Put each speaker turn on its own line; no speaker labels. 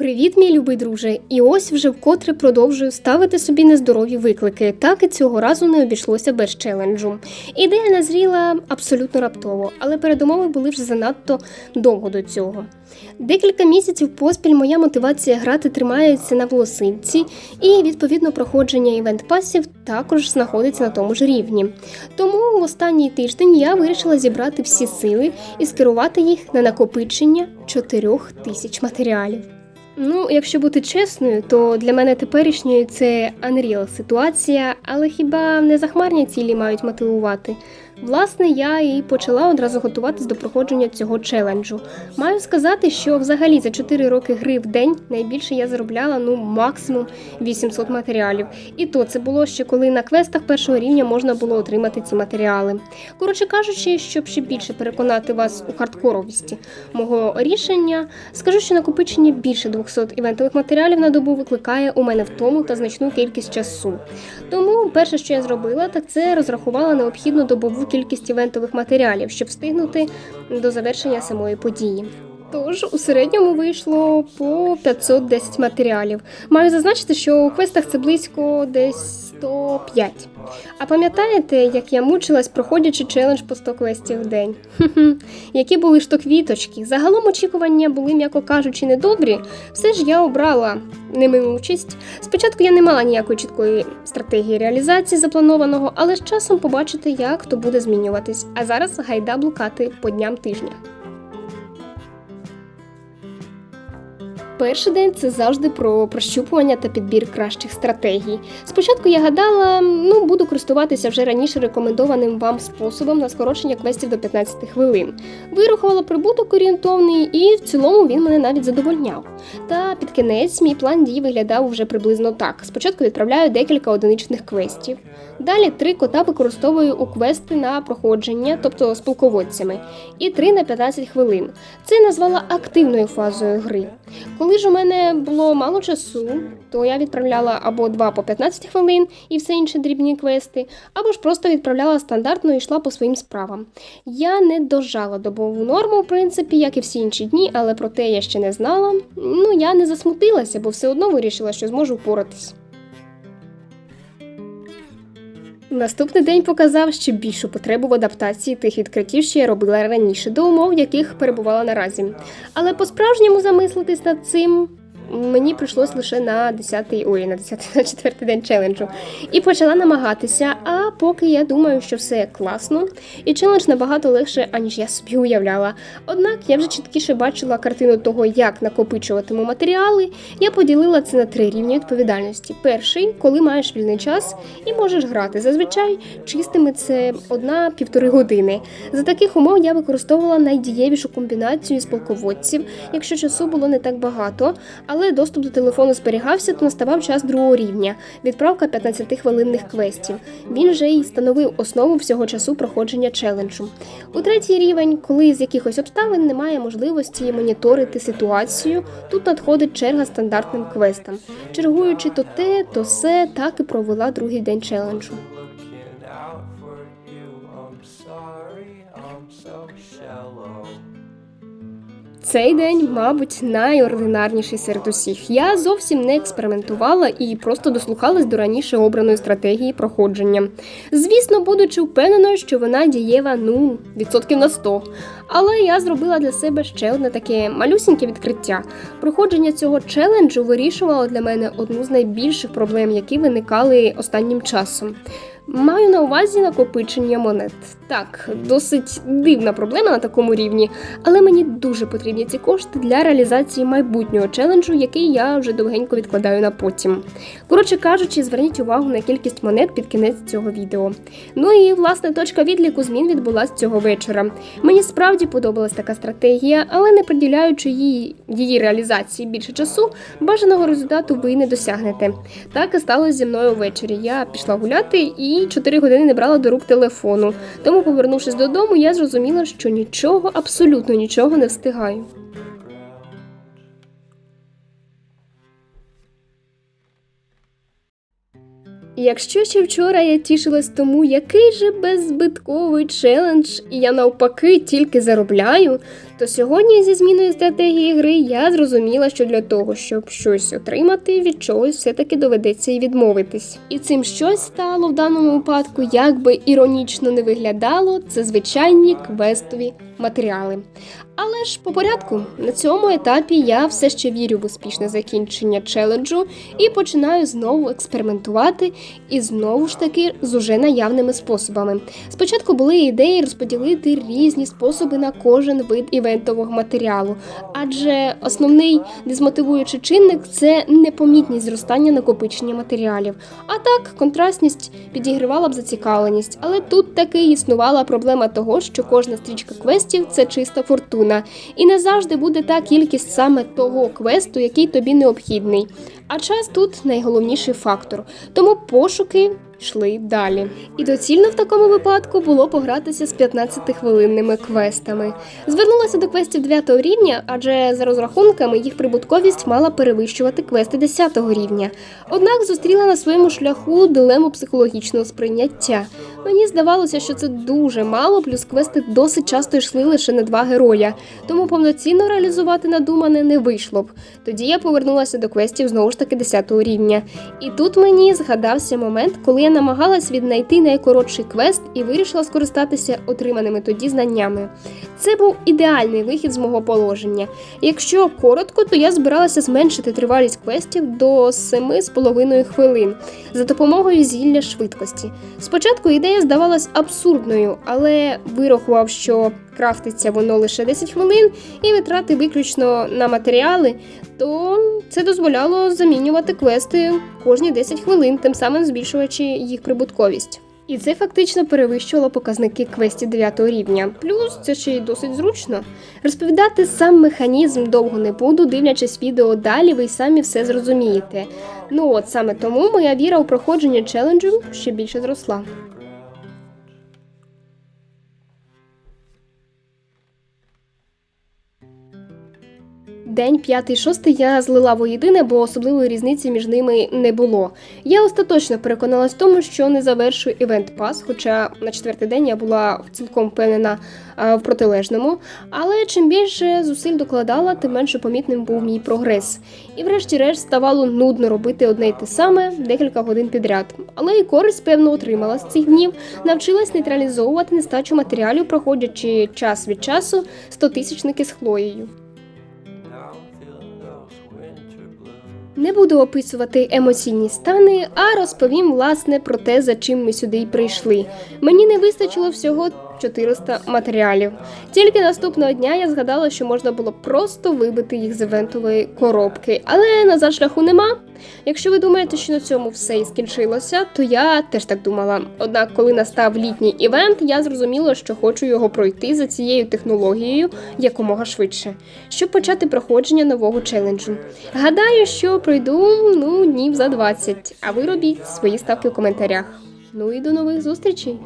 Привіт, мій любий друже! І ось вже вкотре продовжую ставити собі нездорові виклики. Так і цього разу не обійшлося без челенджу. Ідея назріла абсолютно раптово, але передумови були вже занадто довго до цього. Декілька місяців поспіль моя мотивація грати тримається на волосинці, і відповідно проходження івент-пасів також знаходиться на тому ж рівні. Тому в останній тиждень я вирішила зібрати всі сили і скерувати їх на накопичення 4 тисяч матеріалів. Ну, якщо бути чесною, то для мене теперішньою це Unreal ситуація, але хіба не захмарні цілі мають мотивувати? Власне, я і почала одразу готуватись до проходження цього челенджу. Маю сказати, що взагалі за 4 роки гри в день найбільше я заробляла ну максимум 800 матеріалів. І то це було ще коли на квестах першого рівня можна було отримати ці матеріали. Коротше кажучи, щоб ще більше переконати вас у хардкоровості мого рішення, скажу, що накопичення більше 200 івентових матеріалів на добу викликає у мене втому та значну кількість часу. Тому перше, що я зробила, так це розрахувала необхідну добову кількість івентових матеріалів, щоб встигнути до завершення самої події. Тож у середньому вийшло по 510 матеріалів. Маю зазначити, що у квестах це близько десь 105. А пам'ятаєте, як я мучилась, проходячи челендж по 100 квестів в день? Хм-хм, Які були ж то квіточки? Загалом очікування були, м'яко кажучи, недобрі. Все ж я обрала ними участь. Спочатку я не мала ніякої чіткої стратегії реалізації запланованого, але з часом побачите, як то буде змінюватись. А зараз гайда блукати по дням тижня. Перший день це завжди про прощупування та підбір кращих стратегій. Спочатку я гадала, ну буду користуватися вже раніше рекомендованим вам способом на скорочення квестів до 15 хвилин. Вирахувала прибуток орієнтовний, і в цілому він мене навіть задовольняв. Та під кінець мій план дій виглядав вже приблизно так: спочатку відправляю декілька одиничних квестів. Далі три кота використовую у квести на проходження, тобто з полководцями, і три на 15 хвилин. Це назвала активною фазою гри. Коли ж у мене було мало часу, то я відправляла або два по 15 хвилин і все інші дрібні квести, або ж просто відправляла стандартно і йшла по своїм справам. Я не дожала добову норму, в принципі, як і всі інші дні, але про те я ще не знала. Ну я не засмутилася, бо все одно вирішила, що зможу впоратись. Наступний день показав ще більшу потребу в адаптації тих відкриттів, що я робила раніше, до умов, в яких перебувала наразі. Але по-справжньому замислитись над цим мені прийшлось лише на 10-й, ой, на 10 на 4 день челенджу. І почала намагатися. А поки я думаю, що все класно, і челендж набагато легше, аніж я собі уявляла. Однак я вже чіткіше бачила картину того, як накопичуватиму матеріали. Я поділила це на три рівні відповідальності. Перший, коли маєш вільний час і можеш грати. Зазвичай чистими це одна-півтори години. За таких умов я використовувала найдієвішу комбінацію з полководців, якщо часу було не так багато. Але але доступ до телефону зберігався, то наставав час другого рівня відправка 15-хвилинних квестів. Він вже й становив основу всього часу проходження челенджу. У третій рівень, коли з якихось обставин немає можливості моніторити ситуацію, тут надходить черга стандартним квестам. Чергуючи то те, то все, так і провела другий день челенджу. Цей день, мабуть, найординарніший серед усіх. Я зовсім не експериментувала і просто дослухалась до раніше обраної стратегії проходження. Звісно, будучи впевненою, що вона дієва ну відсотків на 100. Але я зробила для себе ще одне таке малюсіньке відкриття. Проходження цього челенджу вирішувало для мене одну з найбільших проблем, які виникали останнім часом. Маю на увазі накопичення монет. Так, досить дивна проблема на такому рівні, але мені дуже потрібні ці кошти для реалізації майбутнього челенджу, який я вже довгенько відкладаю на потім. Коротше кажучи, зверніть увагу на кількість монет під кінець цього відео. Ну і власне точка відліку змін відбулась цього вечора. Мені справді подобалась така стратегія, але не приділяючи її, її реалізації більше часу, бажаного результату ви не досягнете. Так і сталося зі мною ввечері. Я пішла гуляти і 4 години не брала до рук телефону. Тому, повернувшись додому, я зрозуміла, що нічого, абсолютно нічого не встигаю. Якщо ще вчора я тішилась тому, який же беззбитковий челендж, і я навпаки тільки заробляю, То сьогодні зі зміною стратегії гри я зрозуміла, що для того, щоб щось отримати, від чогось все-таки доведеться і відмовитись. І цим щось стало в даному випадку, як би іронічно не виглядало, це звичайні квестові матеріали. Але ж по порядку на цьому етапі я все ще вірю в успішне закінчення челенджу і починаю знову експериментувати і знову ж таки з уже наявними способами. Спочатку були ідеї розподілити різні способи на кожен вид івентового матеріалу, адже основний дезмотивуючий чинник це непомітність зростання накопичення матеріалів. А так, контрастність підігривала б зацікавленість, але тут таки існувала проблема того, що кожна стрічка квестів це чиста фортуна, і не завжди буде та кількість саме того квесту, який тобі необхідний. А час тут найголовніший фактор, тому пошуки йшли далі. І доцільно в такому випадку було погратися з 15-хвилинними квестами. Звернулася до квестів 9 рівня, адже за розрахунками їх прибутковість мала перевищувати квести 10 рівня. Однак зустріла на своєму шляху дилему психологічного сприйняття. Мені здавалося, що це дуже мало, плюс квести досить часто йшли лише на два героя, тому повноцінно реалізувати надумане не вийшло б. Тоді я повернулася до квестів знову ж таки 10 рівня. І тут мені згадався момент, коли я намагалась віднайти найкоротший квест і вирішила скористатися отриманими тоді знаннями. Це був ідеальний вихід з мого положення. Якщо коротко, то я збиралася зменшити тривалість квестів до 7,5 хвилин за допомогою зілля швидкості. Спочатку ідея здавалась абсурдною, але вирахував, що крафтиться воно лише 10 хвилин і витрати виключно на матеріали, то це дозволяло замінювати квести кожні 10 хвилин, тим самим збільшуючи їх прибутковість. І це фактично перевищувало показники квестів 9 рівня. Плюс це ще й досить зручно. Розповідати сам механізм довго не буду, дивлячись відео далі, ви й самі все зрозумієте. Ну от саме тому моя віра у проходження челенджу ще більше зросла. День п'ятий шостий я злила воєдине, бо особливої різниці між ними не було. Я остаточно переконалась в тому, що не завершую івент пас, хоча на четвертий день я була цілком впевнена в протилежному. Але чим більше зусиль докладала, тим менше помітним був мій прогрес. І врешті-решт ставало нудно робити одне й те саме декілька годин підряд. Але і користь, певно, отримала з цих днів, навчилась нейтралізовувати нестачу матеріалів, проходячи час від часу стотисячники з хлоєю. Не буду описувати емоційні стани, а розповім власне про те, за чим ми сюди й прийшли. Мені не вистачило всього 400 матеріалів. Тільки наступного дня я згадала, що можна було просто вибити їх з івентової коробки, але назад шляху нема. Якщо ви думаєте, що на цьому все і скінчилося, то я теж так думала. Однак, коли настав літній івент, я зрозуміла, що хочу його пройти за цією технологією якомога швидше, щоб почати проходження нового челенджу. Гадаю, що пройду ну днів за 20, а ви робіть свої ставки в коментарях. Ну і до нових зустрічей!